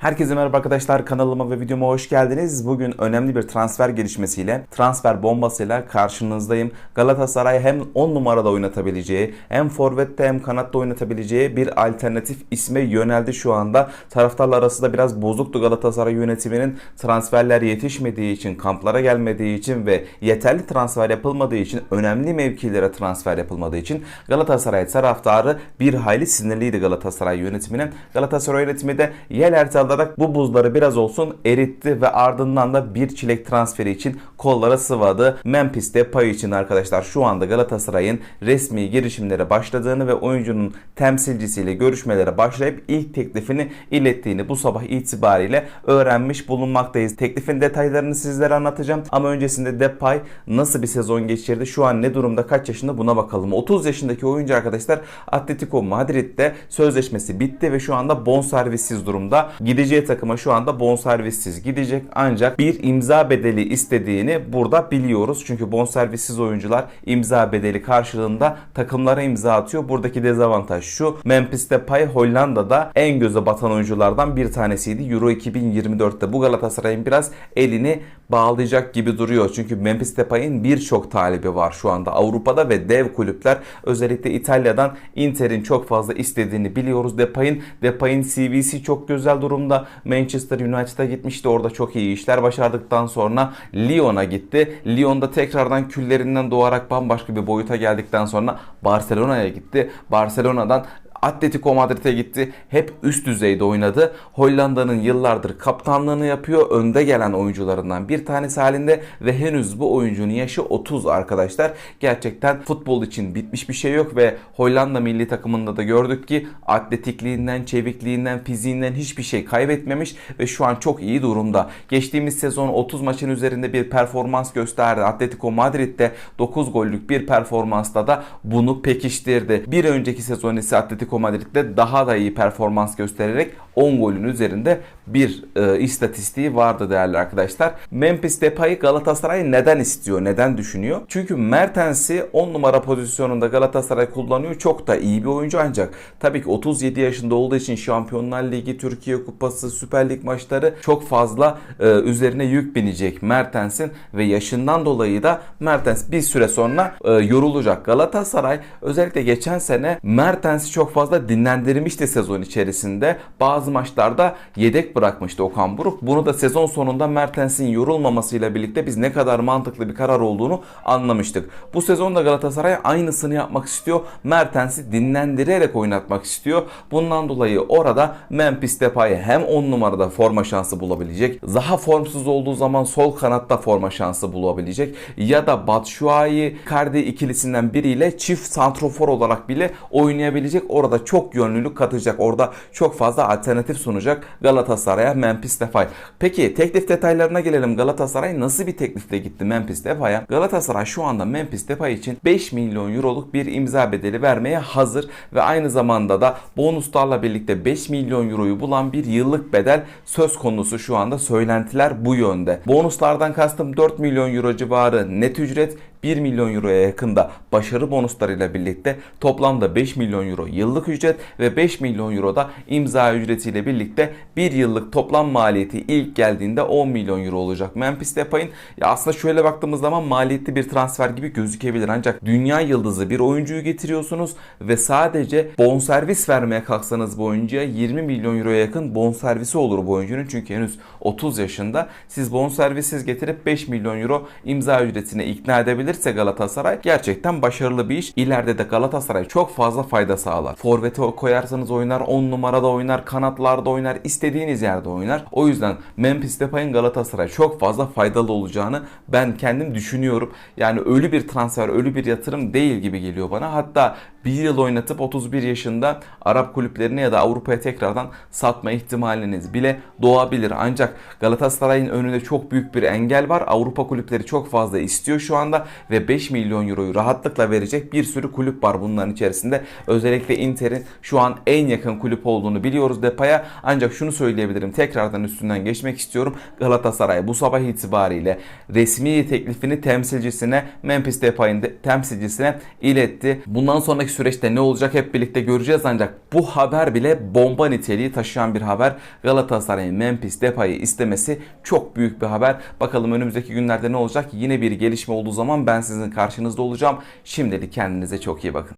Herkese merhaba arkadaşlar kanalıma ve videoma hoş geldiniz. Bugün önemli bir transfer gelişmesiyle, transfer bombasıyla karşınızdayım. Galatasaray hem 10 numarada oynatabileceği, hem forvette hem kanatta oynatabileceği bir alternatif isme yöneldi şu anda. Taraftarlar arasında biraz bozuktu Galatasaray yönetiminin transferler yetişmediği için, kamplara gelmediği için ve yeterli transfer yapılmadığı için, önemli mevkilere transfer yapılmadığı için Galatasaray taraftarı bir hayli sinirliydi Galatasaray yönetimine. Galatasaray yönetimi de yel alarak bu buzları biraz olsun eritti ve ardından da bir çilek transferi için kollara sıvadı. Memphis'te pay için arkadaşlar şu anda Galatasaray'ın resmi girişimlere başladığını ve oyuncunun temsilcisiyle görüşmelere başlayıp ilk teklifini ilettiğini bu sabah itibariyle öğrenmiş bulunmaktayız. Teklifin detaylarını sizlere anlatacağım ama öncesinde Depay nasıl bir sezon geçirdi? Şu an ne durumda? Kaç yaşında? Buna bakalım. 30 yaşındaki oyuncu arkadaşlar Atletico Madrid'de sözleşmesi bitti ve şu anda bonservissiz durumda. Gideceği takıma şu anda bonservissiz gidecek ancak bir imza bedeli istediğini burada biliyoruz. Çünkü bonservissiz oyuncular imza bedeli karşılığında takımlara imza atıyor. Buradaki dezavantaj şu. Memphis Depay Hollanda'da en göze batan oyunculardan bir tanesiydi. Euro 2024'te bu Galatasaray'ın biraz elini bağlayacak gibi duruyor. Çünkü Memphis Depay'ın birçok talibi var şu anda Avrupa'da ve dev kulüpler özellikle İtalya'dan Inter'in çok fazla istediğini biliyoruz. Depay'ın Depay'ın CV'si çok güzel durumda. Manchester United'a gitmişti. Orada çok iyi işler başardıktan sonra Lyon'a gitti. Lyon'da tekrardan küllerinden doğarak bambaşka bir boyuta geldikten sonra Barcelona'ya gitti. Barcelona'dan Atletico Madrid'e gitti. Hep üst düzeyde oynadı. Hollanda'nın yıllardır kaptanlığını yapıyor. Önde gelen oyuncularından bir tanesi halinde ve henüz bu oyuncunun yaşı 30 arkadaşlar. Gerçekten futbol için bitmiş bir şey yok ve Hollanda milli takımında da gördük ki atletikliğinden, çevikliğinden, fiziğinden hiçbir şey kaybetmemiş ve şu an çok iyi durumda. Geçtiğimiz sezon 30 maçın üzerinde bir performans gösterdi. Atletico Madrid'de 9 gollük bir performansla da bunu pekiştirdi. Bir önceki sezon ise Atletico Madrid'de daha da iyi performans göstererek 10 golün üzerinde bir e, istatistiği vardı değerli arkadaşlar. Memphis Depay'ı Galatasaray neden istiyor, neden düşünüyor? Çünkü Mertens'i 10 numara pozisyonunda Galatasaray kullanıyor. Çok da iyi bir oyuncu ancak tabii ki 37 yaşında olduğu için Şampiyonlar Ligi, Türkiye Kupası, Süper Lig maçları çok fazla e, üzerine yük binecek Mertens'in ve yaşından dolayı da Mertens bir süre sonra e, yorulacak. Galatasaray özellikle geçen sene Mertens'i çok fazla dinlendirmişti sezon içerisinde. Bazı maçlarda yedek bırakmıştı Okan Buruk. Bunu da sezon sonunda Mertens'in yorulmamasıyla birlikte biz ne kadar mantıklı bir karar olduğunu anlamıştık. Bu sezonda Galatasaray aynısını yapmak istiyor. Mertens'i dinlendirerek oynatmak istiyor. Bundan dolayı orada Memphis Depay hem 10 numarada forma şansı bulabilecek. Zaha formsuz olduğu zaman sol kanatta forma şansı bulabilecek. Ya da Batshuayi Kardi ikilisinden biriyle çift santrofor olarak bile oynayabilecek. Orada çok yönlülük katacak. Orada çok fazla alternatif sunacak Galatasaray'a Memphis Depay. Peki teklif detaylarına gelelim. Galatasaray nasıl bir teklifle gitti Memphis Depay'a? Galatasaray şu anda Memphis Depay için 5 milyon euroluk bir imza bedeli vermeye hazır ve aynı zamanda da bonuslarla birlikte 5 milyon euroyu bulan bir yıllık bedel söz konusu şu anda söylentiler bu yönde. Bonuslardan kastım 4 milyon euro civarı net ücret 1 milyon euroya yakında başarı bonuslarıyla birlikte toplamda 5 milyon euro yıllık ücret ve 5 milyon euro da imza ücretiyle birlikte bir yıllık toplam maliyeti ilk geldiğinde 10 milyon euro olacak. Memphis Depay'ın ya aslında şöyle baktığımız zaman maliyetli bir transfer gibi gözükebilir ancak dünya yıldızı bir oyuncuyu getiriyorsunuz ve sadece bonservis vermeye kalksanız bu oyuncuya 20 milyon euroya yakın bonservisi olur bu oyuncunun çünkü henüz 30 yaşında. Siz bonservissiz getirip 5 milyon euro imza ücretine ikna edebilir yapabilirse Galatasaray gerçekten başarılı bir iş. İleride de Galatasaray çok fazla fayda sağlar. Forvet'e koyarsanız oynar, 10 numarada oynar, kanatlarda oynar, istediğiniz yerde oynar. O yüzden Memphis Depay'ın Galatasaray çok fazla faydalı olacağını ben kendim düşünüyorum. Yani ölü bir transfer, ölü bir yatırım değil gibi geliyor bana. Hatta bir yıl oynatıp 31 yaşında Arap kulüplerine ya da Avrupa'ya tekrardan satma ihtimaliniz bile doğabilir. Ancak Galatasaray'ın önünde çok büyük bir engel var. Avrupa kulüpleri çok fazla istiyor şu anda ve 5 milyon euroyu rahatlıkla verecek bir sürü kulüp var bunların içerisinde. Özellikle Inter'in şu an en yakın kulüp olduğunu biliyoruz Depay'a. Ancak şunu söyleyebilirim. Tekrardan üstünden geçmek istiyorum. Galatasaray bu sabah itibariyle resmi teklifini temsilcisine Memphis Depay'ın de, temsilcisine iletti. Bundan sonraki sonraki süreçte ne olacak hep birlikte göreceğiz ancak bu haber bile bomba niteliği taşıyan bir haber. Galatasaray'ın Memphis Depay'ı istemesi çok büyük bir haber. Bakalım önümüzdeki günlerde ne olacak? Yine bir gelişme olduğu zaman ben sizin karşınızda olacağım. Şimdilik kendinize çok iyi bakın.